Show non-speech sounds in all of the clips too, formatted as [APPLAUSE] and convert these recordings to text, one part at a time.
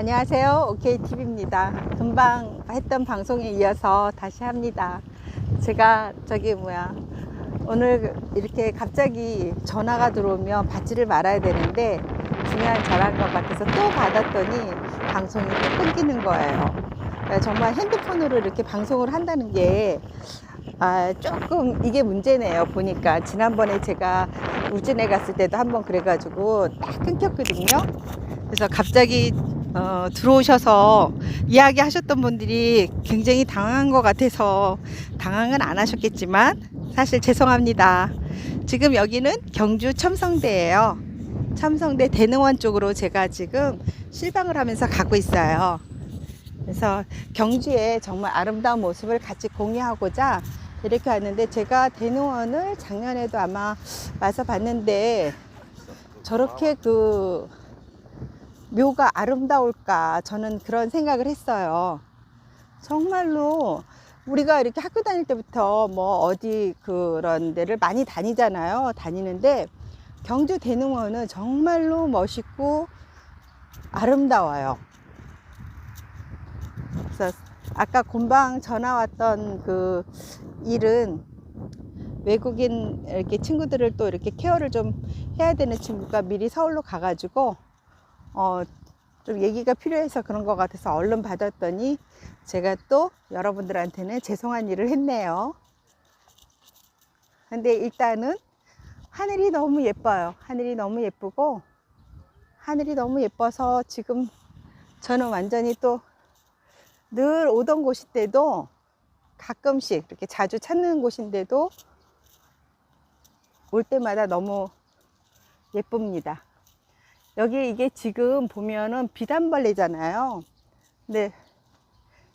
안녕하세요. OKTV입니다. 금방 했던 방송에 이어서 다시 합니다. 제가 저기 뭐야 오늘 이렇게 갑자기 전화가 들어오면 받지를 말아야 되는데 중요한 전화인 것 같아서 또 받았더니 방송이 또 끊기는 거예요. 그러니까 정말 핸드폰으로 이렇게 방송을 한다는 게 아, 조금 이게 문제네요. 보니까 지난번에 제가 울진에 갔을 때도 한번 그래가지고 딱 끊겼거든요. 그래서 갑자기 어, 들어오셔서 이야기하셨던 분들이 굉장히 당황한 것 같아서 당황은 안 하셨겠지만 사실 죄송합니다. 지금 여기는 경주 첨성대예요. 첨성대 대능원 쪽으로 제가 지금 실방을 하면서 가고 있어요. 그래서 경주의 정말 아름다운 모습을 같이 공유하고자 이렇게 왔는데 제가 대능원을 작년에도 아마 와서 봤는데 저렇게 그 묘가 아름다울까 저는 그런 생각을 했어요. 정말로 우리가 이렇게 학교 다닐 때부터 뭐 어디 그런 데를 많이 다니잖아요. 다니는데 경주 대능원은 정말로 멋있고 아름다워요. 그래서 아까 곰방 전화 왔던 그 일은 외국인 이렇게 친구들을 또 이렇게 케어를 좀 해야 되는 친구가 미리 서울로 가가지고 어, 좀 얘기가 필요해서 그런 것 같아서 얼른 받았더니 제가 또 여러분들한테는 죄송한 일을 했네요. 근데 일단은 하늘이 너무 예뻐요. 하늘이 너무 예쁘고 하늘이 너무 예뻐서 지금 저는 완전히 또 늘 오던 곳인데도 가끔씩 이렇게 자주 찾는 곳인데도 올 때마다 너무 예쁩니다. 여기 이게 지금 보면은 비단벌레잖아요. 근데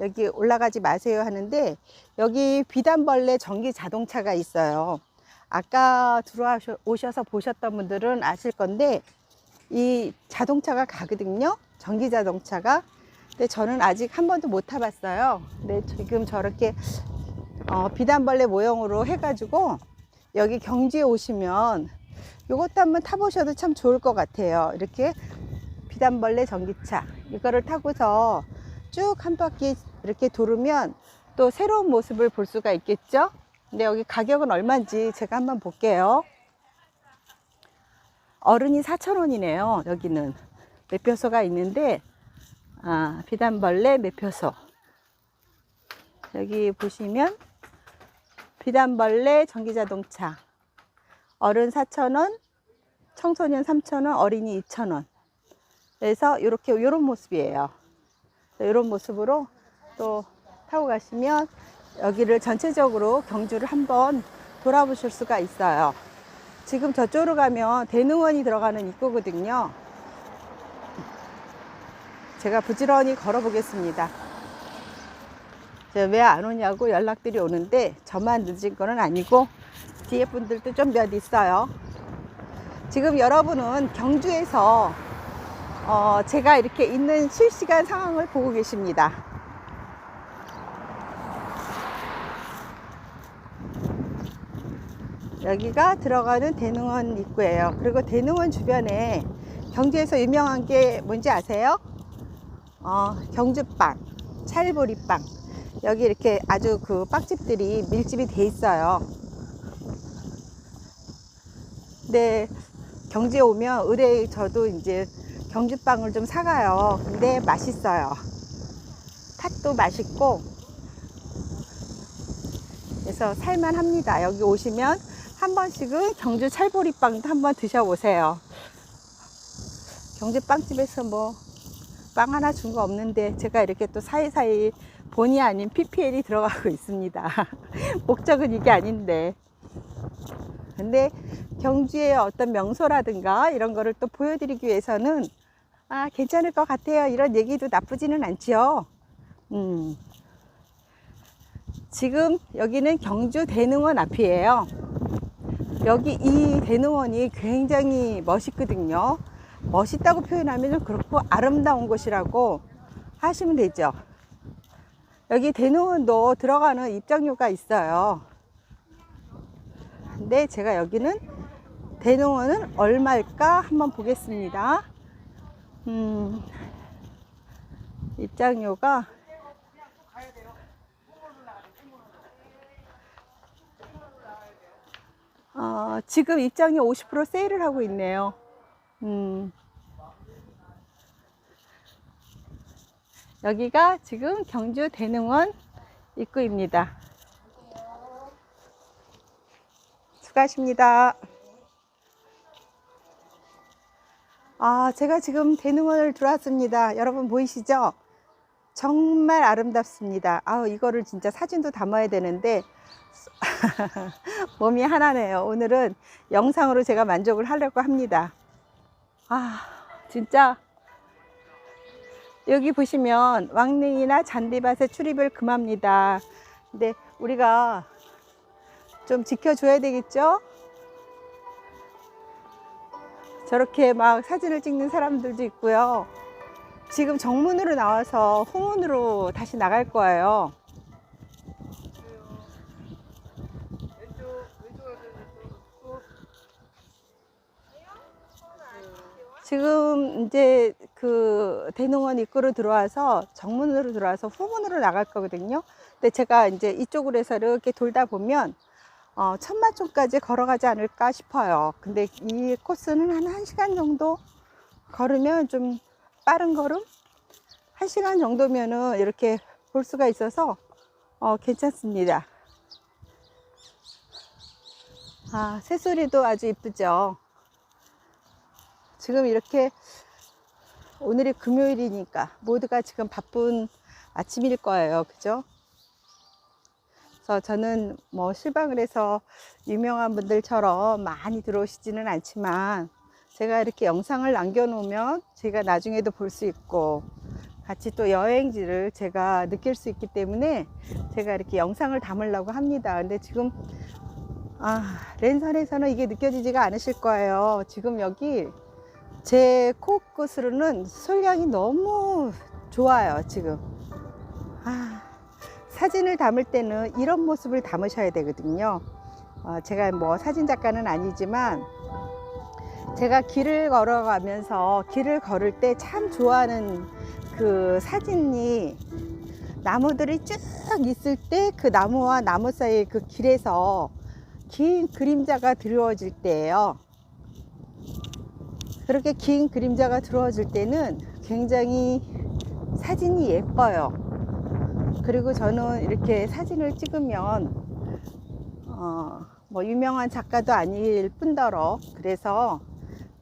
여기 올라가지 마세요 하는데 여기 비단벌레 전기 자동차가 있어요. 아까 들어오셔서 보셨던 분들은 아실 건데 이 자동차가 가거든요. 전기 자동차가. 근데 저는 아직 한 번도 못 타봤어요. 근데 지금 저렇게 어, 비단벌레 모형으로 해가지고 여기 경주에 오시면 이것도 한번 타보셔도 참 좋을 것 같아요. 이렇게 비단벌레 전기차 이거를 타고서 쭉 한 바퀴 이렇게 돌으면 또 새로운 모습을 볼 수가 있겠죠. 근데 여기 가격은 얼마인지 제가 한번 볼게요. 어른이 4,000원이네요. 여기는 매표소가 있는데 아, 비단벌레 매표소 여기 보시면 비단벌레 전기자동차 어른 4,000원, 청소년 3,000원, 어린이 2,000원. 그래서 이렇게 이런 모습이에요. 이런 모습으로 또 타고 가시면 여기를 전체적으로 경주를 한번 돌아보실 수가 있어요. 지금 저쪽으로 가면 대능원이 들어가는 입구거든요. 제가 부지런히 걸어 보겠습니다. 왜 안 오냐고 연락들이 오는데 저만 늦은 거는 아니고 뒤에 분들도 좀 몇 있어요. 지금 여러분은 경주에서 어, 제가 이렇게 있는 실시간 상황을 보고 계십니다. 여기가 들어가는 대능원 입구예요. 그리고 대능원 주변에 경주에서 유명한 게 뭔지 아세요? 어, 경주빵, 찰보리빵. 여기 이렇게 아주 그 빵집들이 밀집이 돼 있어요. 근데 경주에 오면 의뢰 저도 이제 경주빵을 좀 사가요. 근데 맛있어요. 팥도 맛있고 그래서 살만합니다. 여기 오시면 한 번씩은 경주 찰보리빵도 한번 드셔보세요. 경주 빵집에서 뭐 빵 하나 준 거 없는데 제가 이렇게 또 사이사이 본의 아닌 PPL이 들어가고 있습니다. [LAUGHS] 목적은 이게 아닌데. 근데 경주의 어떤 명소라든가 이런 거를 또 보여드리기 위해서는 아 괜찮을 것 같아요. 이런 얘기도 나쁘지는 않지요. 음. 지금 여기는 경주 대능원 앞이에요. 여기 이 대능원이 굉장히 멋있거든요. 멋있다고 표현하면 좀 그렇고 아름다운 곳이라고 하시면 되죠. 여기 대능원도 들어가는 입장료가 있어요 근데 제가 여기는 대농원은 얼마일까 한번 보겠습니다. 음, 입장료가 어, 지금 입장료 50% 세일을 하고 있네요. 음. 여기가 지금 경주 대능원 입구입니다. 수고하십니다. 아, 제가 지금 대능원을 들어왔습니다. 여러분 보이시죠? 정말 아름답습니다. 아, 이거를 진짜 사진도 담아야 되는데 [LAUGHS] 몸이 하나네요. 오늘은 영상으로 제가 만족을 하려고 합니다. 아, 진짜 여기 보시면 왕릉이나 잔디밭에 출입을 금합니다. 근데 우리가 좀 지켜줘야 되겠죠? 저렇게 막 사진을 찍는 사람들도 있고요. 지금 정문으로 나와서 후문으로 다시 나갈 거예요. 지금 이제 그 대농원 입구로 들어와서 정문으로 들어와서 후문으로 나갈 거거든요. 근데 제가 이제 이쪽으로 해서 이렇게 돌다 보면 어, 천마총까지 걸어가지 않을까 싶어요. 근데 이 코스는 한 1시간 정도 걸으면 좀 빠른 걸음? 1시간 정도면은 이렇게 볼 수가 있어서 어, 괜찮습니다. 아, 새소리도 아주 이쁘죠. 지금 이렇게 오늘이 금요일이니까 모두가 지금 바쁜 아침일 거예요. 그죠? 그래서 저는 뭐 실방을 해서 유명한 분들처럼 많이 들어오시지는 않지만 제가 이렇게 영상을 남겨놓으면 제가 나중에도 볼 수 있고 같이 또 여행지를 제가 느낄 수 있기 때문에 제가 이렇게 영상을 담으려고 합니다. 근데 지금 아, 랜선에서는 이게 느껴지지가 않으실 거예요. 지금 여기 제 코끝으로는 솔량이 너무 좋아요, 지금. 아, 사진을 담을 때는 이런 모습을 담으셔야 되거든요. 어, 제가 뭐 사진 작가는 아니지만 제가 길을 걸어가면서 길을 걸을 때 참 좋아하는 그 사진이 나무들이 쭉 있을 때 그 나무와 나무 사이 그 길에서 긴 그림자가 드리워질 때예요. 그렇게 긴 그림자가 들어와줄 때는 굉장히 사진이 예뻐요. 그리고 저는 이렇게 사진을 찍으면 어, 뭐 유명한 작가도 아닐 뿐더러 그래서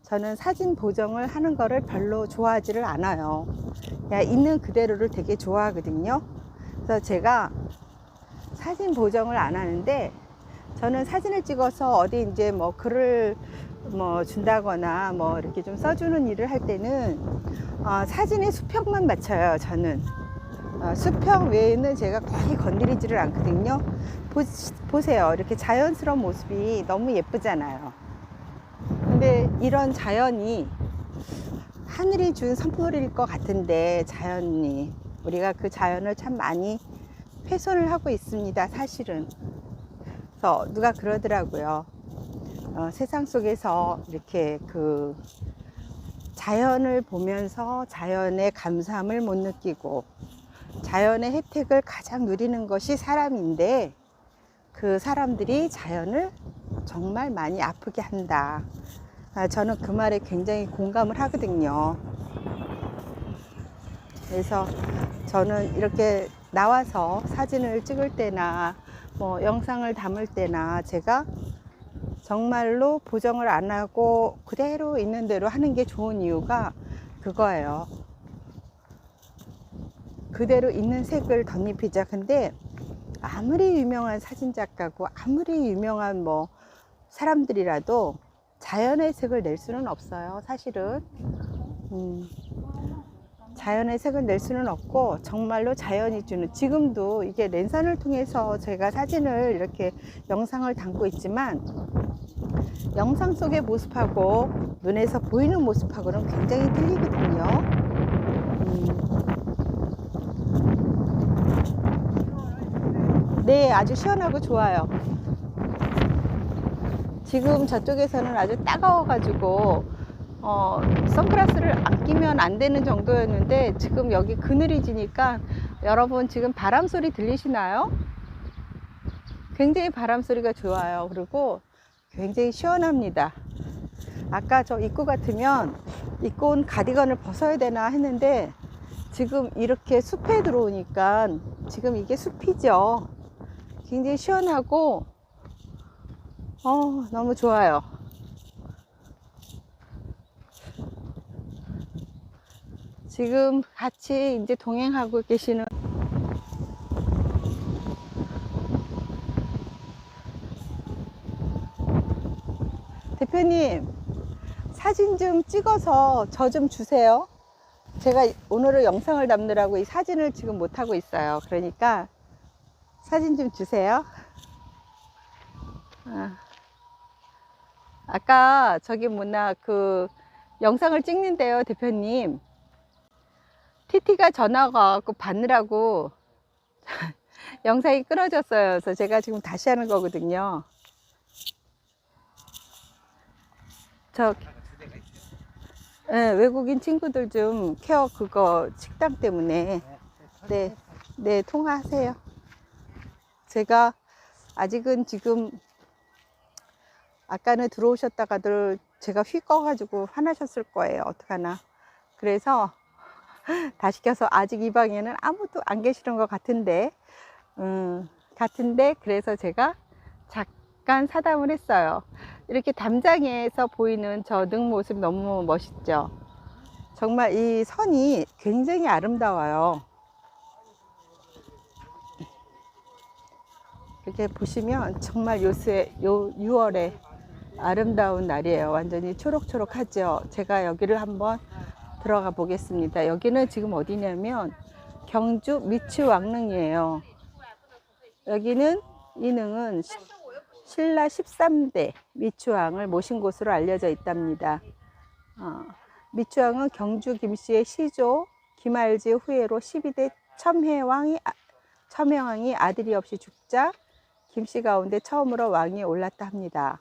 저는 사진 보정을 하는 거를 별로 좋아하지를 않아요. 그냥 있는 그대로를 되게 좋아하거든요. 그래서 제가 사진 보정을 안 하는데 저는 사진을 찍어서 어디 이제 뭐 글을 뭐 준다거나 뭐 이렇게 좀 써주는 일을 할 때는 어, 사진의 수평만 맞춰요. 저는 어, 수평 외에는 제가 거의 건드리지를 않거든요. 보, 보세요. 이렇게 자연스러운 모습이 너무 예쁘잖아요. 근데 이런 자연이 하늘이 준 선물일 것 같은데 자연이 우리가 그 자연을 참 많이 훼손을 하고 있습니다. 사실은. 그래서 누가 그러더라고요. 어, 세상 속에서 이렇게 그 자연을 보면서 자연의 감사함을 못 느끼고 자연의 혜택을 가장 누리는 것이 사람인데 그 사람들이 자연을 정말 많이 아프게 한다. 아, 저는 그 말에 굉장히 공감을 하거든요. 그래서 저는 이렇게 나와서 사진을 찍을 때나 뭐 영상을 담을 때나 제가 정말로 보정을 안 하고 그대로 있는 대로 하는 게 좋은 이유가 그거예요. 그대로 있는 색을 덧입히자. 근데 아무리 유명한 사진 작가고 아무리 유명한 뭐 사람들이라도 자연의 색을 낼 수는 없어요. 사실은. 음, 자연의 색을 낼 수는 없고 정말로 자연이 주는 지금도 이게 랜선을 통해서 제가 사진을 이렇게 영상을 담고 있지만 영상 속의 모습하고 눈에서 보이는 모습하고는 굉장히 틀리거든요. 음. 네, 아주 시원하고 좋아요. 지금 저쪽에서는 아주 따가워가지고 어, 선글라스를 안 끼면 안 되는 정도였는데 지금 여기 그늘이 지니까 여러분 지금 바람 소리 들리시나요? 굉장히 바람 소리가 좋아요. 그리고 굉장히 시원합니다. 아까 저 입구 같으면 입고 온 가디건을 벗어야 되나 했는데 지금 이렇게 숲에 들어오니까 지금 이게 숲이죠. 굉장히 시원하고 어, 너무 좋아요. 지금 같이 이제 동행하고 계시는 대표님 사진 좀 찍어서 저 좀 주세요. 제가 오늘은 영상을 담느라고 이 사진을 지금 못 하고 있어요. 그러니까 사진 좀 주세요. 아. 아까 저기 뭐나 그 영상을 찍는데요, 대표님. TT가 전화가 와갖고 받느라고 [LAUGHS] 영상이 끊어졌어요. 그래서 제가 지금 다시 하는 거거든요. 저 네, 외국인 친구들 좀 케어 그거 식당 때문에 네, 네 통화하세요. 제가 아직은 지금 아까는 들어오셨다가들 제가 휙 꺼가지고 화나셨을 거예요. 어떡하나. 그래서 [LAUGHS] 다 시켜서 아직 이 방에는 아무도 안 계시는 것 같은데, 음, 같은데, 그래서 제가 잠깐 사담을 했어요. 이렇게 담장에서 보이는 저 능 모습 너무 멋있죠? 정말 이 선이 굉장히 아름다워요. 이렇게 보시면 정말 요새 요 6월에 아름다운 날이에요. 완전히 초록초록하죠. 제가 여기를 한번 들어가 보겠습니다. 여기는 지금 어디냐면 경주 미추왕릉이에요. 여기는 이 능은 시- 신라 13대 미추왕을 모신 곳으로 알려져 있답니다. 어, 미추왕은 경주 김씨의 시조 김알지 후예로 12대 첨해왕이 아- 첨해왕이 아들이 없이 죽자 김씨 가운데 처음으로 왕이 올랐다 합니다.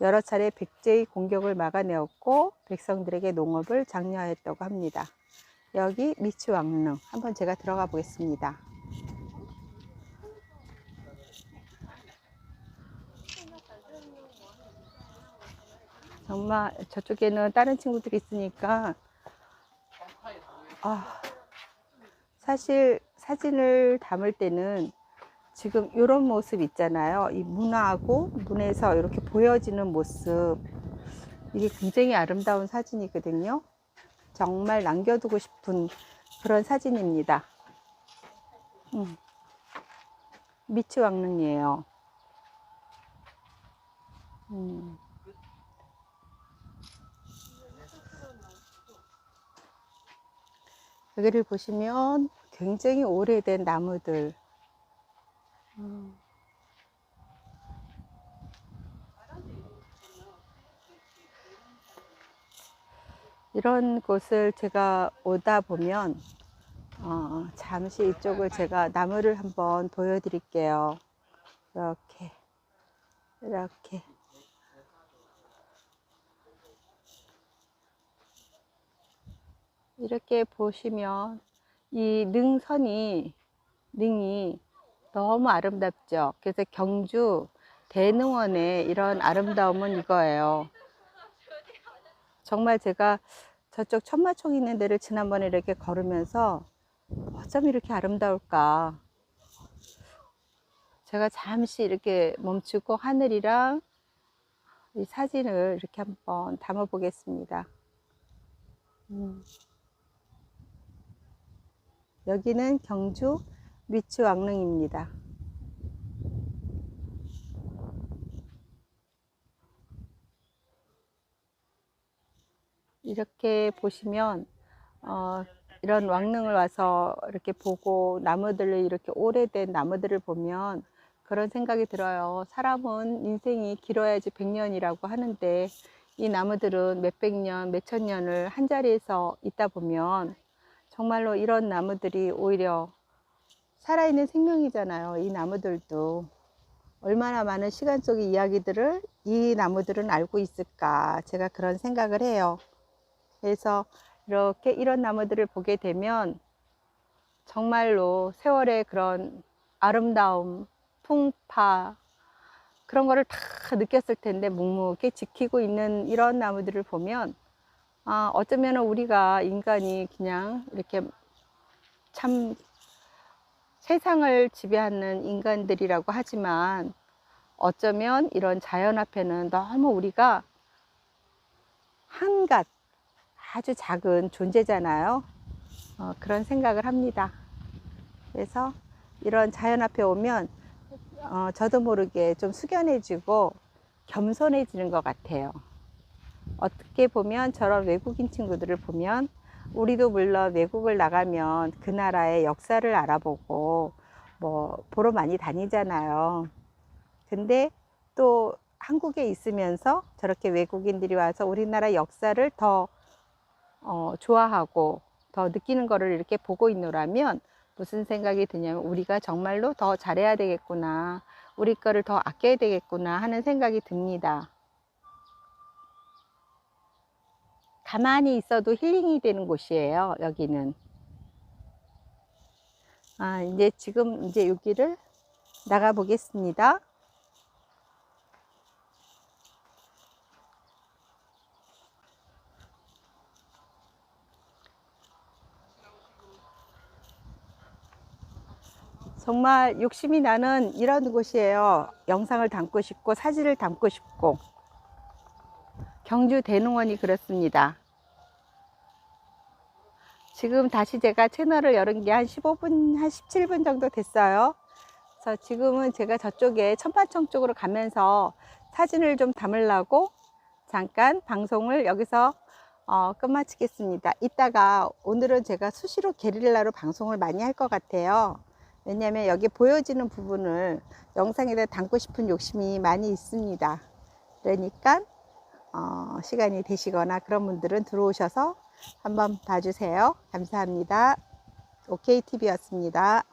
여러 차례 백제의 공격을 막아내었고 백성들에게 농업을 장려하였다고 합니다. 여기 미추왕릉 한번 제가 들어가 보겠습니다. 정말 저쪽에는 다른 친구들이 있으니까 아, 사실 사진을 담을 때는 지금 이런 모습 있잖아요. 이 문화하고 문에서 이렇게 보여지는 모습. 이게 굉장히 아름다운 사진이거든요. 정말 남겨두고 싶은 그런 사진입니다. 음. 미치왕릉이에요. 음. 여기를 보시면 굉장히 오래된 나무들, 음. 이런 곳을 제가 오다 보면 어, 잠시 이쪽을 제가 나무를 한번 보여드릴게요. 이렇게 이렇게 이렇게 보시면 이 능선이 능이 너무 아름답죠. 그래서 경주 대능원의 이런 아름다움은 이거예요. 정말 제가 저쪽 천마총 있는 데를 지난번에 이렇게 걸으면서 어쩜 이렇게 아름다울까. 제가 잠시 이렇게 멈추고 하늘이랑 이 사진을 이렇게 한번 담아 보겠습니다. 음. 여기는 경주 미추왕릉입니다. 이렇게 보시면 어, 이런 왕릉을 와서 이렇게 보고 나무들을 이렇게 오래된 나무들을 보면 그런 생각이 들어요. 사람은 인생이 길어야지 100년이라고 하는데 이 나무들은 몇백 년, 몇천 년을 한 자리에서 있다 보면 정말로 이런 나무들이 오히려 살아있는 생명이잖아요. 이 나무들도. 얼마나 많은 시간 속의 이야기들을 이 나무들은 알고 있을까. 제가 그런 생각을 해요. 그래서 이렇게 이런 나무들을 보게 되면 정말로 세월의 그런 아름다움, 풍파 그런 거를 다 느꼈을 텐데 묵묵히 지키고 있는 이런 나무들을 보면 아, 어쩌면 우리가 인간이 그냥 이렇게 참 세상을 지배하는 인간들이라고 하지만 어쩌면 이런 자연 앞에는 너무 우리가 한갓 아주 작은 존재잖아요. 어, 그런 생각을 합니다. 그래서 이런 자연 앞에 오면 어, 저도 모르게 좀 숙연해지고 겸손해지는 것 같아요. 어떻게 보면 저런 외국인 친구들을 보면 우리도 물론 외국을 나가면 그 나라의 역사를 알아보고 뭐 보러 많이 다니잖아요. 근데 또 한국에 있으면서 저렇게 외국인들이 와서 우리나라 역사를 더 어, 좋아하고 더 느끼는 거를 이렇게 보고 있노라면 무슨 생각이 드냐면 우리가 정말로 더 잘해야 되겠구나. 우리 거를 더 아껴야 되겠구나 하는 생각이 듭니다. 가만히 있어도 힐링이 되는 곳이에요. 여기는. 아, 이제 지금 이제 여기를 나가 보겠습니다. 정말 욕심이 나는 이런 곳이에요. 영상을 담고 싶고 사진을 담고 싶고 경주 대농원이 그렇습니다. 지금 다시 제가 채널을 열은 게 한 15분, 한 17분 정도 됐어요. 그래서 지금은 제가 저쪽에 천판청 쪽으로 가면서 사진을 좀 담으려고 잠깐 방송을 여기서 어, 끝마치겠습니다. 이따가 오늘은 제가 수시로 게릴라로 방송을 많이 할 것 같아요. 왜냐하면 여기 보여지는 부분을 영상에다 담고 싶은 욕심이 많이 있습니다. 그러니까 어, 시간이 되시거나 그런 분들은 들어오셔서 한번 봐주세요. 감사합니다. OKTV였습니다.